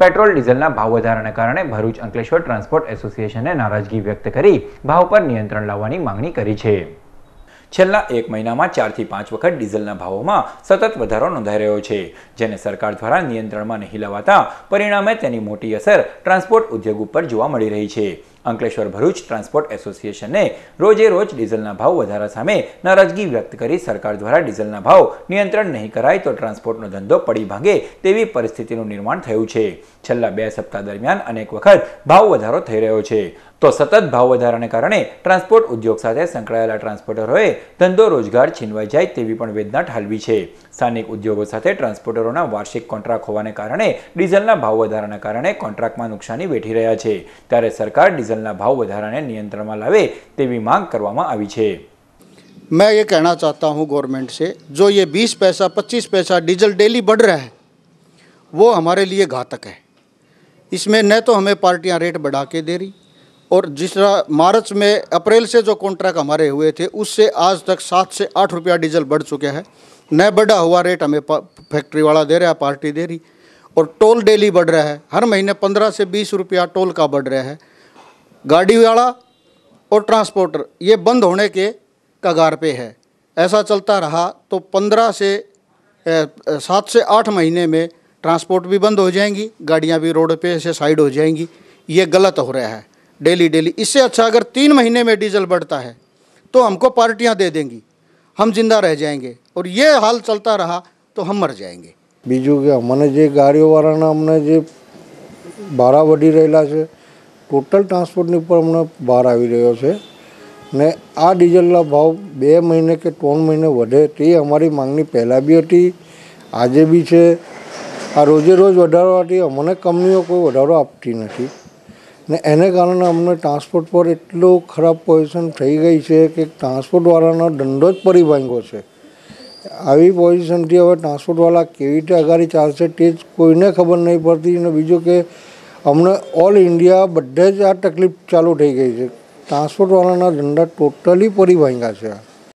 Petrol, ડીઝલના ભાવ વધારાને કારણે ભરૂચ અંકલેશ્વર ટ્રાન્સપોર્ટ એસોસિએશને નારાજગી વ્યક્ત કરી ભાવ પર નિયંત્રણ લાવવાની માંગણી કરી છે. છેલ્લા એક મહિનામાં ચારથી પાંચ વખત ડીઝલના ભાવોમાં સતત વધારો નોંધાઈ રહ્યો છે, જેને સરકાર દ્વારા નિયંત્રણમાં નહીં લેવાતા પરિણામે તેની મોટી અસર ટ્રાન્સપોર્ટ ઉદ્યોગ ઉપર જોવા મળી રહી છે. અંકલેશ્વર ભરૂચ ટ્રાન્સપોર્ટ એસોસિએશને રોજે રોજ ડીઝલના ભાવ વધારા સામે નારાજગી વ્યક્ત કરી સરકાર દ્વારા ડીઝલના ભાવ નિયંત્રણ નહીં કરાય તો ટ્રાન્સપોર્ટનો ધંધો પડી ભાંગે તેવી પરિસ્થિતિનું નિર્માણ થયું છે. છેલ્લા બે સપ્તાહ દરમિયાન અનેક વખત ભાવ વધારો થઈ રહ્યો છે. તો સતત ભાવ વધારાને કારણે ટ્રાન્સપોર્ટ ઉદ્યોગ સાથે સંકળાયેલા ટ્રાન્સપોર્ટરોએ ધંધો રોજગાર છીનવાઈ જાય તેવી પણ વેદના ઠાલવી છે. સ્થાનિક ઉદ્યોગો સાથે ટ્રાન્સપોર્ટરોના વાર્ષિક કોન્ટ્રાક્ટ હોવાને કારણે ડીઝલના ભાવ વધારાના કારણે કોન્ટ્રાક્ટમાં નુકસાની વેઠી રહ્યા છે. ત્યારે સરકાર ડીઝલના ભાવ વધારાને નિયંત્રણમાં લાવે તેવી માંગ કરવામાં આવી છે मैं ये कहना चाहता हूँ गवर्नमेंट से जो ये 20 पैसा 25 पैसा डीजल डेली बढ़ रहा है वो हमारे लिए घातक है इसमें न तो हमें पार्टियां रेट बढ़ा के दे रही और जिस तरह मार्च में अप्रैल से जो कॉन्ट्रैक्ट हमारे हुए थे उससे आज तक सात से आठ रुपया डीजल बढ़ चुके हैं न बढ़ा हुआ रेट हमें पा- फैक्ट्री वाला दे रहा है पार्टी दे रही और टोल डेली बढ़ रहा है हर महीने पंद्रह से बीस रुपया टोल का बढ़ रहा है गाड़ी वाला और ट्रांसपोर्टर ये बंद होने के कगार पे है ऐसा चलता रहा तो पंद्रह से अ, सात से आठ महीने में ट्रांसपोर्ट भी बंद हो जाएंगी गाड़ियाँ भी रोड पे से साइड हो जाएंगी ये गलत हो रहा है डेली डेली इससे अच्छा अगर तीन महीने में डीजल बढ़ता है तो हमको पार्टियाँ दे देंगी हम जिंदा रह जाएंगे और ये हाल चलता रहा तो हम मर जाएंगे બીજું કે અમને જે ગાડીઓવાળાના અમને જે ભાડા વધી રહેલા છે ટોટલ ટ્રાન્સપોર્ટની ઉપર અમને ભાર આવી રહ્યો છે ને આ ડીઝલના ભાવ બે મહિને કે ત્રણ મહિને વધે તે અમારી માંગણી પહેલાં બી હતી, આજે બી છે. આ રોજે રોજ વધારવાથી અમને કંપનીઓ કોઈ વધારો આપતી નથી ને એને કારણે અમને ટ્રાન્સપોર્ટ પર એટલું ખરાબ પોઝિશન થઈ ગઈ છે કે ટ્રાન્સપોર્ટવાળાનો ધંધો જ પડી ભાંગ્યો છે. આવી પોઝિશનથી હવે ટ્રાન્સપોર્ટવાળા કેવી રીતે અગાડી ચાલશે તે જ કોઈને ખબર નહીં પડતી અને બીજું કે અમને ઓલ ઇન્ડિયા બધે જ આ તકલીફ ચાલુ થઈ ગઈ છે. ટ્રાન્સપોર્ટવાળાના ધંધા ટોટલી પડી ભાંગ્યા છે.